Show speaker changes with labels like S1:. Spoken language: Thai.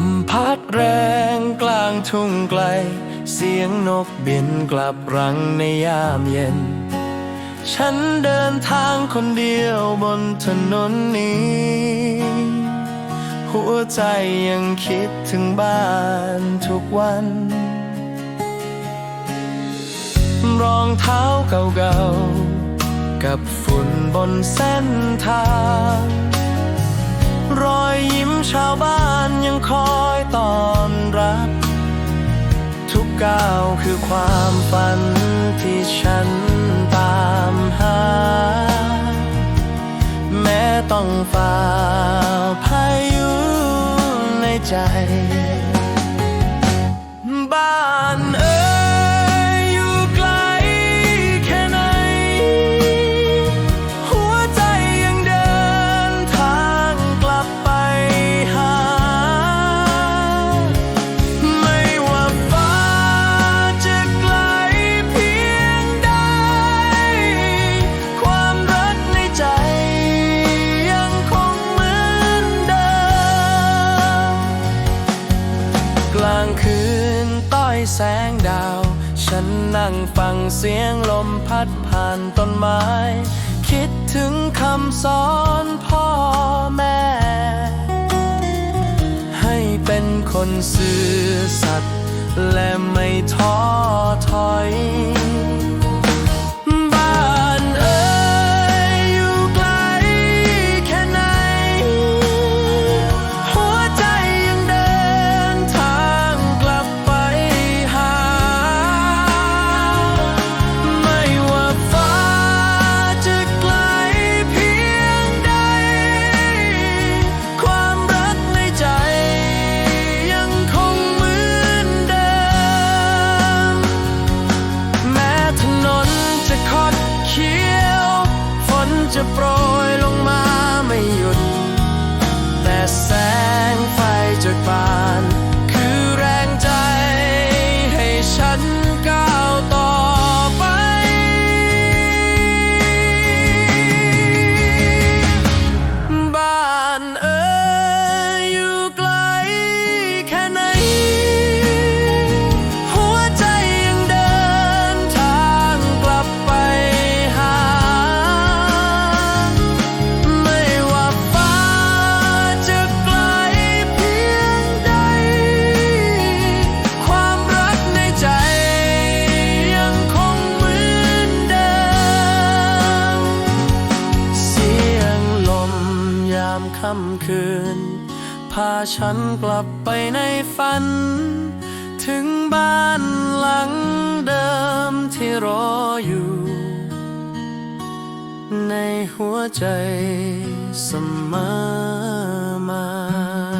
S1: มพัดแรงกลางทุ่งไกล เสียงนกบินกลับรังในยามเย็น ฉันเดินทางคนเดียวบนถนนนี้ หัวใจยังคิดถึงบ้านทุกวัน รองเท้าเก่าๆกับฝุ่นบนเส้นทาง รอยยิ้มชาวบ้านยังคอยต้อนรับ ทุกก้าวคือความฝันที่ฉันตามหา แม้ต้องฝ่าพายุในใจ บ้านเอ แสงดาว ฉันนั่งฟังเสียงลมพัดผ่านต้นไม้ คิดถึงคำสอนพ่อแม่ ให้เป็นคนซื่อสัตย์และ คดเคี้ยว ฝนจะโปรยาฉันกลับไปในฝัน ถึงบ้านหลังเดิมที่รออยู่ ในหัวใจเสมอมา